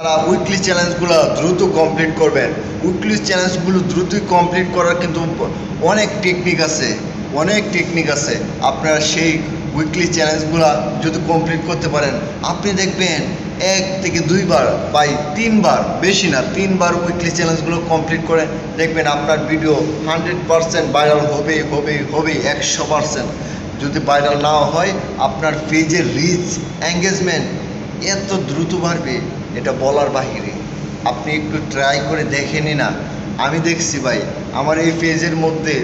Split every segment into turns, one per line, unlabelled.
তারা উইকলি চ্যালেঞ্জগুলো দ্রুত কমপ্লিট করবেন। উইকলি চ্যালেঞ্জগুলো দ্রুতই কমপ্লিট করার কিন্তু অনেক টেকনিক আছে, অনেক টেকনিক আছে। আপনারা সেই উইকলি চ্যালেঞ্জগুলো যদি কমপ্লিট করতে পারেন, আপনি দেখবেন এক থেকে দুইবার বাই তিনবার, বেশি না, তিনবার উইকলি চ্যালেঞ্জগুলো কমপ্লিট করে দেখবেন আপনার ভিডিও হান্ড্রেড পারসেন্ট ভাইরাল হবেই হবেই হবেই, একশো পারসেন্ট যদি ভাইরাল না হয়, আপনার পেজের রিচ এঙ্গেজমেন্ট এত দ্রুত বাড়বে। এটা বলার বাহিরে। আপনি একটু ট্রাই করে দেখেনি না। আমি দেখছি ভাই, আমার এই পেজের মধ্যে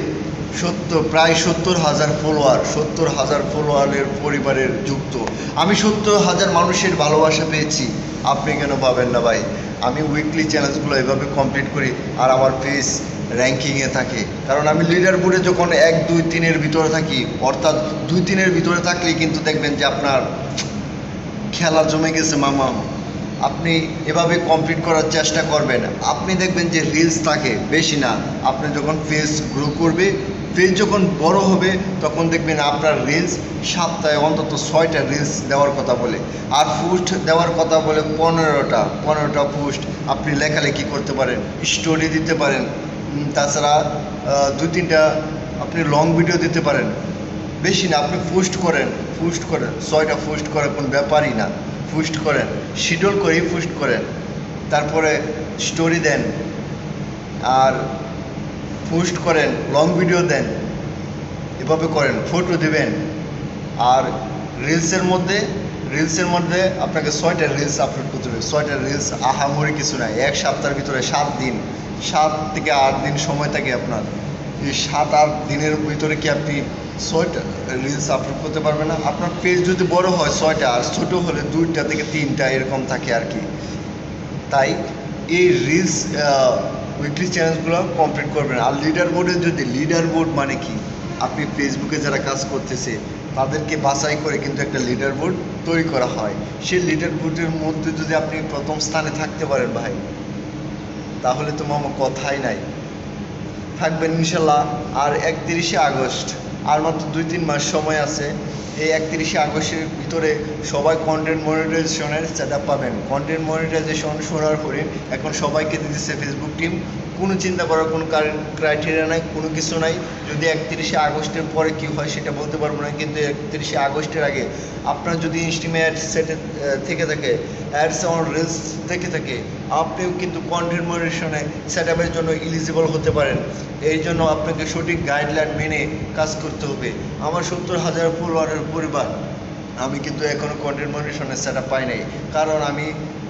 সত্তর, প্রায় সত্তর হাজার ফলোয়ার সত্তর হাজার ফলোয়ারের পরিবারের যুক্ত। আমি সত্তর হাজার মানুষের ভালোবাসা পেয়েছি। আপনি কেন পাবেন না ভাই? আমি উইকলি চ্যালেঞ্জগুলো এভাবে কমপ্লিট করি আর আমার পেজ র্যাঙ্কিংয়ে থাকে। কারণ আমি লিডার বোর্ডে যখন এক, দুই, তিনের ভিতরে থাকি, অর্থাৎ দুই, তিনের ভিতরে থাকলেই কিন্তু দেখবেন যে আপনার খেলা জমে গেছে, মামা। আপনি এভাবে কমপ্লিট করার চেষ্টা করবেন। আপনি দেখবেন যে রিলস থাকে, বেশি না। আপনি যখন ফেস গ্রো করবে ফেস যখন বড় হবে, তখন দেখবেন আপনার রিলস সপ্তাহে অন্তত ছয়টা রিলস দেওয়ার কথা বলে। আর পোস্ট দেওয়ার কথা বলে পনেরোটা পনেরোটা পোস্ট আপনি লেখালেখি করতে পারেন স্টোরি দিতে পারেন। তাছাড়া দু তিনটা আপনি লং ভিডিও দিতে পারেন। বেশি না, আপনি পোস্ট করেন পোস্ট করেন। ছয়টা পোস্ট করার কোনো ব্যাপারই না। পোস্ট করেন, শিডিউল করেই পোস্ট করেন, তারপরে স্টোরি দেন, আর পোস্ট করেন, লং ভিডিও দেন, এভাবে করেন, ফটো দেবেন, আর রিলসের মধ্যে রিলসের মধ্যে আপনাকে ছয়টা রিলস আপলোড করতে হবে, ছয়টা রিলস আহামরি কিছু নাই, এক সপ্তাহের ভিতরে সাত দিন, সাত থেকে আট দিন সময় থাকে আপনার, এই সাত, আট দিনের ভিতরে কি আপনি ছয়টা রিলস আপলোড করতে পারবেন না। আপনার পেজ যদি বড় হয়, ছয়টা, আর ছোটো হলে দুইটা থেকে তিনটা এরকম থাকে আর কি। তাই এই রিলস উইকলি চ্যালেঞ্জগুলো কমপ্লিট করবেন। আর লিডার বোর্ডে যদি লিডার বোর্ড মানে কি? আপনি ফেসবুকে যারা কাজ করতেছে, তাদেরকে বাছাই করে কিন্তু একটা লিডার বোর্ড তৈরি করা হয়। সেই লিডার বোর্ডের মধ্যে যদি আপনি প্রথম স্থানে থাকতে পারেন ভাই, তাহলে তো মামা কথাই নাই। থাকবেন ইনশাল্লাহ, আর একত্রিশে আগস্ট। আর মাত্র দুই তিন মাস সময় আছে। এই একত্রিশে আগস্টের ভিতরে সবাই কন্টেন্ট মনিটাইজেশনের সেট পাবেন। কন্টেন্ট মনিটাইজেশন শোনার পরে এখন সবাইকে দিতেছে ফেসবুক টিম কোনো চিন্তা করার কোনো ক্রাইটেরিয়া নাই, কোনো কিছু নাই। যদি একত্রিশে আগস্টের পরে কী হয় সেটা বলতে পারব না, কিন্তু একত্রিশে আগস্টের আগে আপনার যদি ইনস্টিমে অ্যাড সেটে থেকে থাকে অ্যাডস অন রিলস থেকে থাকে, আপনিও কিন্তু কন্টেন্ট মনিটেশনে সেট আপের জন্য ইলিজিবল হতে পারেন। এই জন্য আপনাকে সঠিক গাইডলাইন মেনে কাজ করতে হবে। আমার সত্তর হাজার ফলোয়ারের পরিবার। আমি কিন্তু এখনও কন্টেন্ট সেট পাই নাই। কারণ আমি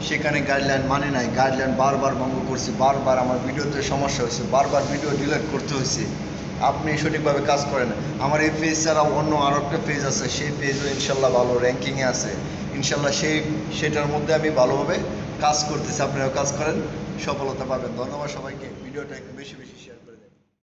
সেখানে গাইডলাইন মানে নাই। গাইডলাইন বারবার ভঙ্গ করছি, বারবার আমার ভিডিওতে সমস্যা হয়েছে, বারবার ভিডিও ডিলিট করতে হয়েছে। আপনি সঠিকভাবে কাজ করেন। আমার এই পেজ ছাড়াও অন্য আরও একটা পেজ আছে, সেই পেজও ইনশাল্লাহ ভালো র্যাঙ্কিংয়ে আছে। ইনশাল্লাহ সেই, সেটার মধ্যে আমি ভালোভাবে কাজ করতেছি। আপনারাও কাজ করেন, সফলতা পাবেন। ধন্যবাদ সবাইকে। ভিডিওটা একটু বেশি বেশি শেয়ার